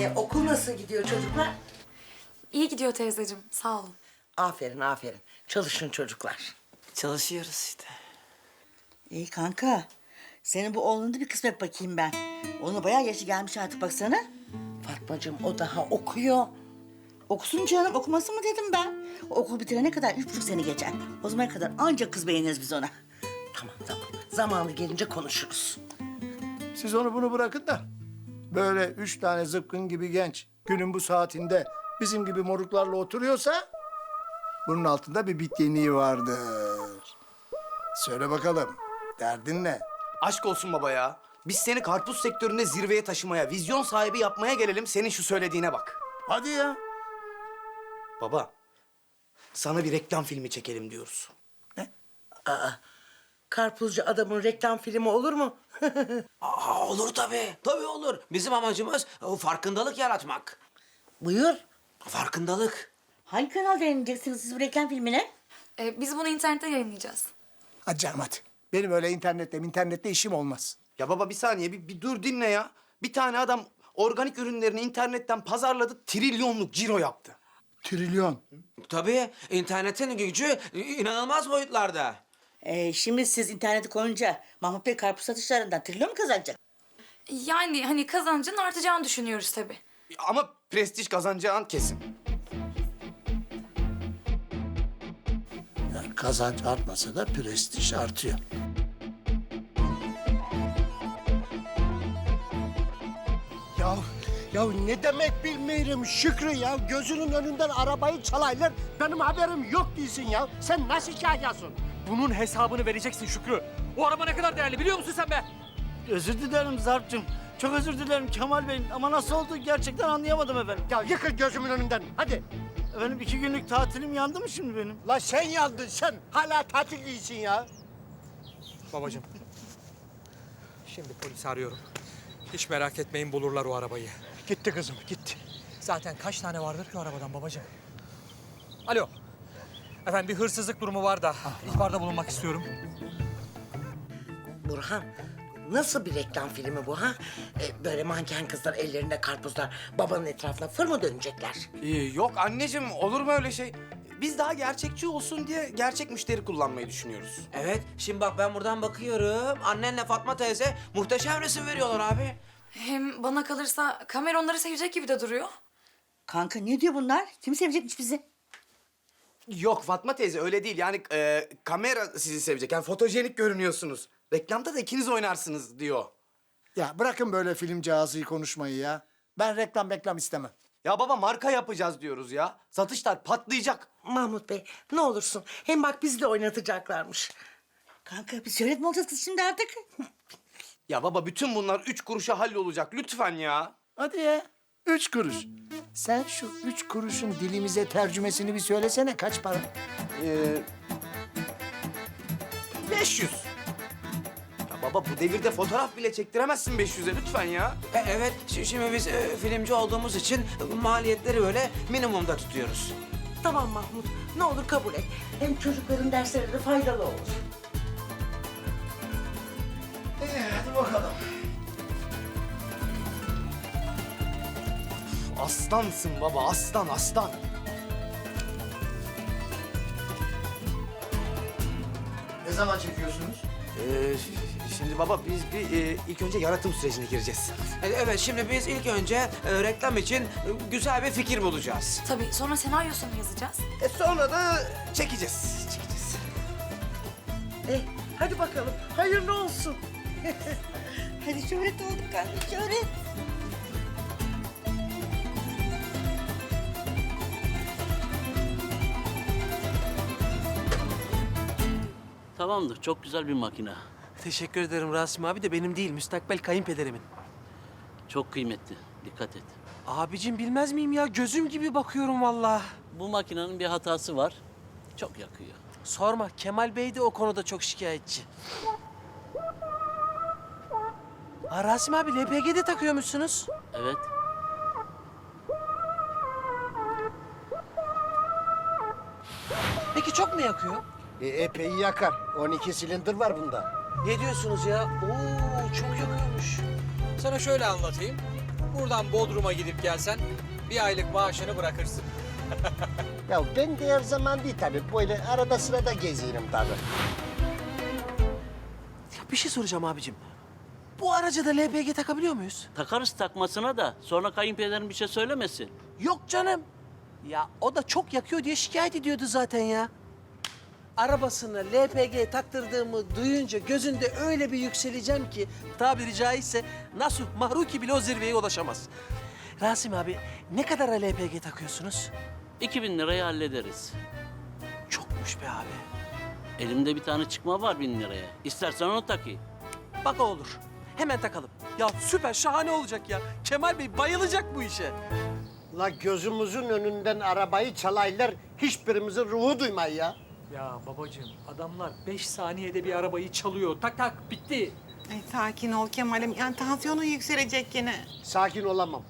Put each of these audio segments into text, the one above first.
Ee, okul nasıl gidiyor çocuklar? İyi gidiyor teyzeciğim. Sağ olun. Aferin aferin. Çalışın çocuklar. Çalışıyoruz işte. İyi kanka. Senin bu oğlunu da bir kısmet bakayım ben. Onun bayağı yaşı gelmiş artık baksana. Fatmacığım o daha okuyor. Okusun canım okumasın mı dedim ben. O okul bitirene kadar üç buçuk sene geçer. O zamana kadar ancak kız beğeniriz biz ona. Tamam tamam. Zamanı gelince konuşuruz. Siz onu bunu bırakın da böyle üç tane zıpkın gibi genç günün bu saatinde bizim gibi moruklarla oturuyorsa bunun altında bir bitkinliği vardır. Söyle bakalım derdin ne? Aşk olsun baba ya. Biz seni karpuz sektöründe zirveye taşımaya, vizyon sahibi yapmaya gelelim. Senin şu söylediğine bak. Hadi ya. Baba, sana bir reklam filmi çekelim diyoruz. Aa, karpuzcu adamın reklam filmi olur mu? Aa, olur tabii. Tabii olur. Bizim amacımız o farkındalık yaratmak. Buyur. Farkındalık. Hangi kanalda yayınlayacaksınız siz bu reklam filmini? Ee, biz bunu internette yayınlayacağız. Hadi canım hadi. Benim öyle internette internette işim olmaz. Ya baba bir saniye, bir, bir dur dinle ya. Bir tane adam organik ürünlerini internetten pazarladı, trilyonluk ciro yaptı. Trilyon. Tabii internetin gücü inanılmaz boyutlarda. Ee, şimdi siz internete koyunca Mahmut Bey karpuz satışlarından trilyon mu kazanacak? Yani hani kazancın artacağını düşünüyoruz tabii. Ama prestij kazanacağın kesin. Yani kazanç artmasa da prestij artıyor. Ya ya ne demek bilmiyorum Şükrü ya. Gözünün önünden arabayı çalaylar. Benim haberim yok değilsin ya. Sen nasıl şahirsın? Bunun hesabını vereceksin Şükrü. O araba ne kadar değerli biliyor musun sen be? Özür dilerim Zarp'cığım. Çok özür dilerim Kemal Bey. Ama nasıl oldu gerçekten anlayamadım efendim. Ya yıkıl gözümün önünden. Hadi. Efendim iki günlük tatilim yandı mı şimdi benim? La sen yandın sen. Hala tatil iyisin ya. Babacığım. Şimdi polisi arıyorum. Hiç merak etmeyin bulurlar o arabayı. Gitti kızım gitti. Zaten kaç tane vardır ki o arabadan babacığım? Alo. Efendim bir hırsızlık durumu var da ihbarda bulunmak istiyorum. Burhan nasıl bir reklam filmi bu ha? Ee, böyle manken kızlar ellerinde karpuzlar babanın etrafına fır mı dönecekler? Ee, yok anneciğim, olur mu öyle şey? Biz daha gerçekçi olsun diye gerçek müşteri kullanmayı düşünüyoruz. Evet şimdi bak ben buradan bakıyorum. Annenle Fatma teyze muhteşem resim veriyorlar abi. Hem bana kalırsa kamera onları sevecek gibi de duruyor. Kanka ne diyor bunlar? Kim sevecekmiş bizi? Yok Fatma teyze öyle değil. Yani e, kamera sizi sevecek. Yani fotojenik görünüyorsunuz. Reklamda da ikiniz oynarsınız diyor. Ya bırakın böyle film cihazı konuşmayı ya. Ben reklam reklam istemem. Ya baba marka yapacağız diyoruz ya. Satışlar patlayacak. Mahmut Bey ne olursun. Hem bak bizi de oynatacaklarmış. Kanka bir söylet mi olacağız kız şimdi artık? Ya baba bütün bunlar üç kuruşa hallolacak lütfen ya. Hadi ya. Üç kuruş. Sen şu üç kuruşun dilimize tercümesini bir söylesene kaç para? Ee, 500. Ya baba bu devirde fotoğraf bile çektiremezsin 500'e lütfen ya. E, evet şi- şimdi biz e, filmci olduğumuz için maliyetleri böyle minimumda tutuyoruz. Tamam Mahmut ne olur kabul et. Hem çocukların dersleri de faydalı olur. Hadi bakalım. Aslansın baba aslan aslan. Ne zaman çekiyorsunuz? Ee, şimdi baba biz bir e, ilk önce yaratım sürecine gireceğiz. E, evet şimdi biz ilk önce e, reklam için e, güzel bir fikir bulacağız. Tabii sonra senaryosunu yazacağız. E, sonra da çekeceğiz. Çekeceğiz. E, hadi bakalım hayırlı olsun. Hadi şöhret olduk kanka şöhret. Tamamdır. Çok güzel bir makine. Teşekkür ederim Rasim abi de benim değil, müstakbel kayınpederimin. Çok kıymetli. Dikkat et. Abicim bilmez miyim ya? Gözüm gibi bakıyorum vallahi. Bu makinenin bir hatası var. Çok yakıyor. Sorma, Kemal Bey de o konuda çok şikayetçi. Aa, Rasim abi LPG'de takıyormuşsunuz. Evet. Peki çok mu yakıyor? E, epey yakar. 12 silindir var bunda. Ne diyorsunuz ya? Oo çok yakıyormuş. Sana şöyle anlatayım. buradan Bodrum'a gidip gelsen bir aylık maaşını bırakırsın. Ya ben de her zaman değil tabii. Böyle arada sırada geziyorum tabii. Ya bir şey soracağım abicim. Bu araca da LPG takabiliyor muyuz? Takarız takmasına da sonra kayınpederin bir şey söylemesin. Yok canım. Ya o da çok yakıyor diye şikayet ediyordu zaten ya. Arabasına LPG taktırdığımı duyunca gözünde öyle bir yükseleceğim ki tabiri caizse Nasuh Mahruki bile o zirveye ulaşamaz. Rasim abi ne kadara LPG takıyorsunuz? 2000 lirayı hallederiz. Çokmuş be abi. Elimde bir tane çıkma var bin liraya. İstersen onu takayım. Bak o olur. Hemen takalım. Ya süper şahane olacak ya. Kemal Bey bayılacak bu işe. La gözümüzün önünden arabayı çalaylar. Hiçbirimizin ruhu duymay ya. Ya babacığım adamlar 5 saniyede bir arabayı çalıyor. Tak tak bitti. Ay sakin ol Kemal'im. Yani tansiyonun yükselecek yine. Sakin olamam.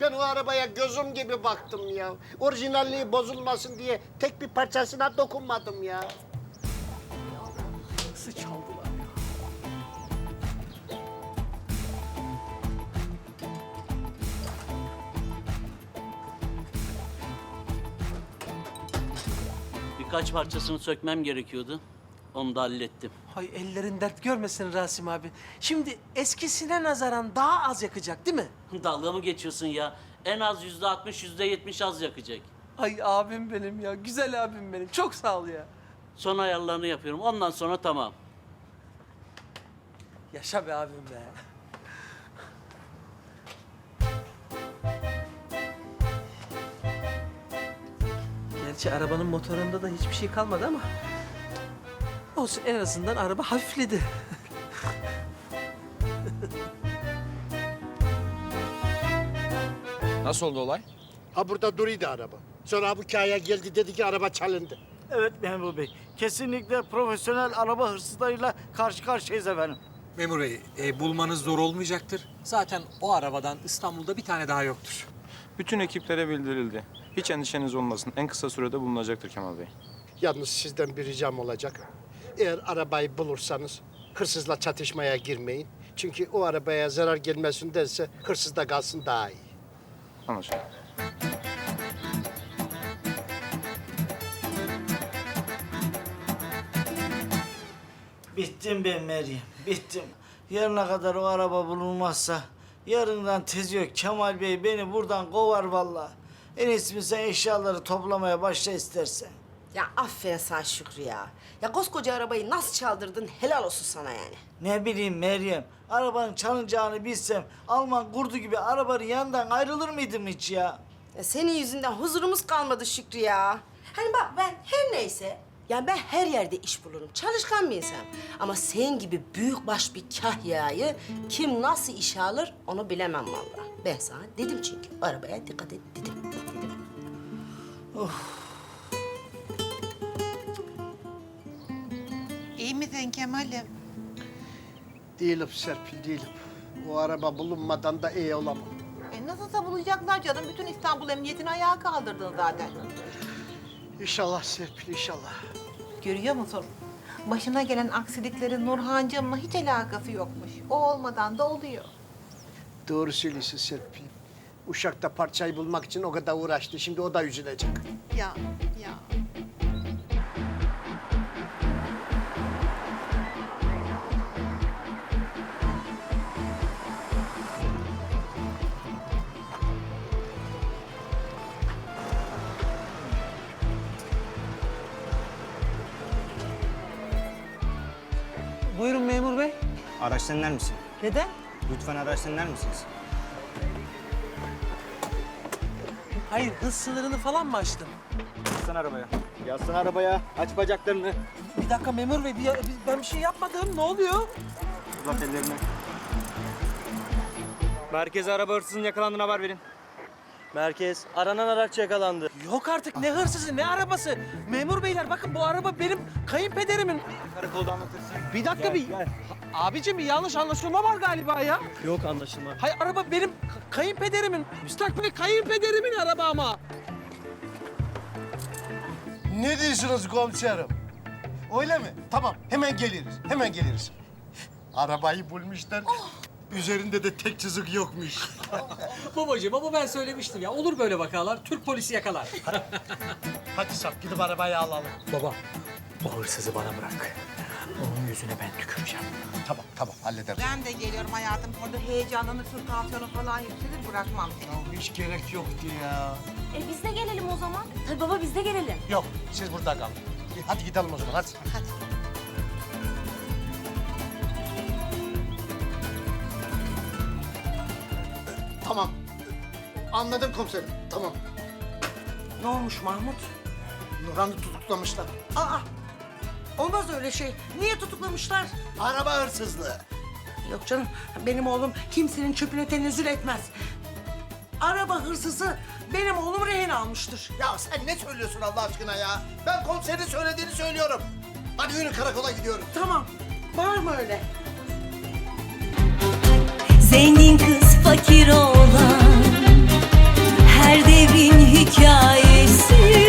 Ben o arabaya gözüm gibi baktım ya. Orijinalliği bozulmasın diye tek bir parçasına dokunmadım ya. Nasıl çaldılar Birkaç parçasını sökmem gerekiyordu. Onu da hallettim. Hay ellerin dert görmesin Rasim abi. Şimdi eskisine nazaran daha az yakacak değil mi? Dalga mı geçiyorsun ya? En az yüzde altmış, yüzde yetmiş az yakacak. Ay abim benim ya. Güzel abim benim. Çok sağ ol ya. Son ayarlarını yapıyorum. Ondan sonra tamam. Yaşa be abim be. Gerçi arabanın motorunda da hiçbir şey kalmadı ama... Olsun en azından araba hafifledi. Nasıl oldu olay? Ha burada duruydu araba. Sonra bu kaya geldi dedi ki araba çalındı. Evet memur bey. Kesinlikle profesyonel araba hırsızlarıyla karşı karşıyayız efendim. Memur Bey, e, bulmanız zor olmayacaktır. Zaten o arabadan İstanbul'da bir tane daha yoktur. Bütün ekiplere bildirildi. Hiç endişeniz olmasın. En kısa sürede bulunacaktır Kemal Bey. Yalnız sizden bir ricam olacak. Eğer arabayı bulursanız hırsızla çatışmaya girmeyin. Çünkü o arabaya zarar gelmesindense hırsızda kalsın daha iyi. Anlaşıldı. Bittim ben Meryem, bittim. Yarına kadar o araba bulunmazsa yarından tez yok Kemal Bey beni buradan kovar vallahi. En iyisi sen eşyaları toplamaya başla istersen. Ya aferin sana Şükrü ya. Ya koskoca arabayı nasıl çaldırdın helal olsun sana yani. Ne bileyim Meryem, arabanın çalınacağını bilsem Alman kurdu gibi arabanın yanından ayrılır mıydım hiç ya? ya. Senin yüzünden huzurumuz kalmadı Şükrü ya. Hani bak ben her neyse yani ben her yerde iş bulurum. Çalışkan bir insanım. Ama senin gibi büyük baş bir kahyayı kim nasıl işe alır onu bilemem vallahi. Ben sana dedim çünkü arabaya dikkat et dedim. dedim. İyi misin Kemal'im? Değilim Serpil, değilim. O araba bulunmadan da iyi olamam. E nasılsa bulacaklar canım. Bütün İstanbul Emniyetini ayağa kaldırdın zaten. İnşallah Serpil, inşallah. Görüyor musun? Başına gelen aksiliklerin Nurhancığımla hiç alakası yokmuş. O olmadan da oluyor. Doğru söylüyorsun Serpil. Uşak da parçayı bulmak için o kadar uğraştı. Şimdi o da üzülecek. Ya, ya. Buyurun memur bey. Araçtan iner misin? Neden? Lütfen araçtan iner misiniz? Hayır hız sınırını falan mı aştın? Yaslan arabaya. Yaslan arabaya. Aç bacaklarını. Bir dakika memur bey bir- ben bir şey yapmadım. Ne oluyor? Uzat ellerini. Merkeze araba hırsızın yakalandığını haber verin. Merkez, aranan araç yakalandı. Yok artık ne hırsızı ne arabası. Memur beyler bakın bu araba benim kayınpederimin. Karakolda anlatırsın. Bir dakika bir... Abicim bir yanlış anlaşılma var galiba ya. Yok anlaşılma. Hay araba benim k- kayınpederimin. Müstakbel kayınpederimin araba ama. Ne diyorsunuz komiserim? Öyle mi? Tamam, hemen geliriz. Hemen geliriz. Arabayı bulmuşlar. Üzerinde de tek çizik yokmuş. Babacığım ama ben söylemiştim ya. Olur böyle vakalar. Türk polisi yakalar. Hadi sap gidip arabayı alalım. Baba, o hırsızı bana bırak. Onun yüzüne ben tüküreceğim. Tamam tamam hallederiz. Ben de geliyorum hayatım. Orada heyecanlanırsın, tansiyonu falan yükselir bırakmam seni. Ya hiç gerek yoktu ya. E biz de gelelim o zaman. Tabii baba biz de gelelim. Yok siz burada kalın. Hadi gidelim o zaman hadi. Tamam. Anladım komiserim. Tamam. Ne olmuş Mahmut? Nurhan'ı tutuklamışlar. Aa! Olmaz öyle şey. Niye tutuklamışlar? Araba hırsızlığı. Yok canım, benim oğlum kimsenin çöpüne tenezzül etmez. Araba hırsızı benim oğlum rehin almıştır. Ya sen ne söylüyorsun Allah aşkına ya? Ben komiserin söylediğini söylüyorum. Hadi yürü karakola gidiyoruz. Tamam, bağırma öyle. Zengin kız fakir oğlan her devrin hikayesi.